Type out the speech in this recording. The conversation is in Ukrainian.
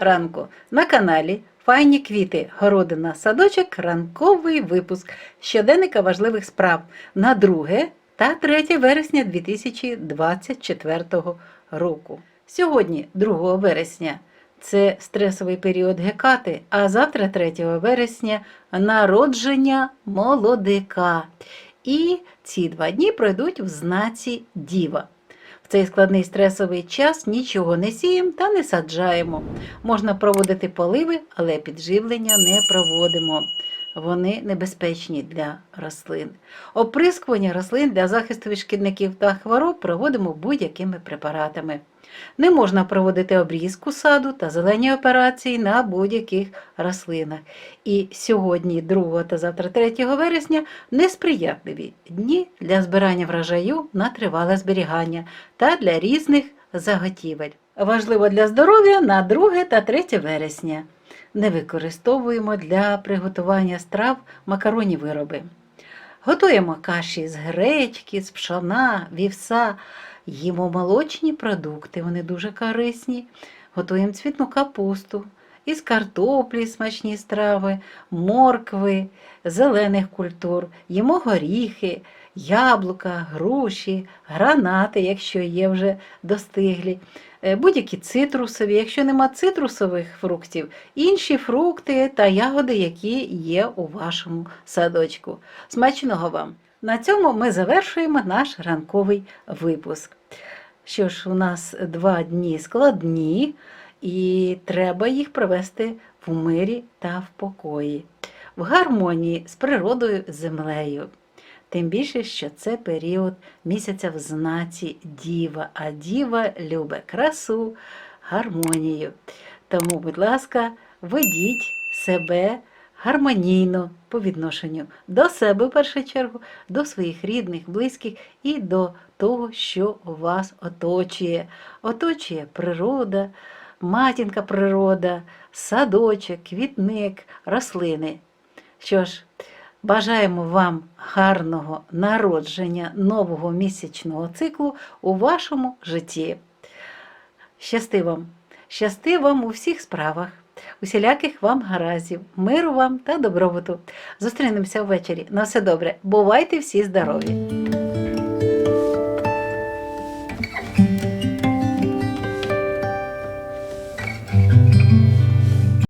ранку на каналі Файні квіти, городина, садочок, ранковий випуск щоденника важливих справ на 2 та 3 вересня 2024 року. Сьогодні, 2 вересня, це стресовий період Гекати, а завтра, 3 вересня, народження молодика. І ці два дні пройдуть в знаці Діва. Цей складний стресовий час нічого не сіємо та не саджаємо. Можна проводити поливи, але підживлення не проводимо. Вони небезпечні для рослин. Оприскування рослин для захисту від шкідників та хвороб проводимо будь-якими препаратами. Не можна проводити обрізку саду та зелені операції на будь-яких рослинах. І сьогодні, 2 та завтра 3 вересня, несприятливі дні для збирання врожаю на тривале зберігання та для різних заготівель. Важливо для здоров'я на 2 та 3 вересня. Не використовуємо для приготування страв макаронні вироби. Готуємо каші з гречки, з пшона, вівса, їмо молочні продукти, вони дуже корисні. Готуємо цвітну капусту, із картоплі смачні страви, моркви, зелених культур, їмо горіхи, яблука, груші, гранати, якщо є вже достиглі, е, будь-які цитрусові, якщо нема цитрусових фруктів, інші фрукти та ягоди, які є у вашому садочку. Смачного вам! На цьому ми завершуємо наш ранковий випуск. Що ж, у нас два дні складні, і треба їх провести в мирі та в покої, в гармонії з природою, землею. Тим більше, що це період місяця в знаці Діва, а Діва любить красу, гармонію. Тому, будь ласка, ведіть себе гармонійно по відношенню до себе в першу чергу, до своїх рідних, близьких і до того, що вас оточує. Оточує природа, матінка природа, садочок, квітник, рослини. Що ж, бажаємо вам гарного народження нового місячного циклу у вашому житті. Щасти вам! Щасти вам у всіх справах, усіляких вам гаразів, миру вам та добробуту. Зустрінемося ввечері. На все добре. Бувайте всі здорові!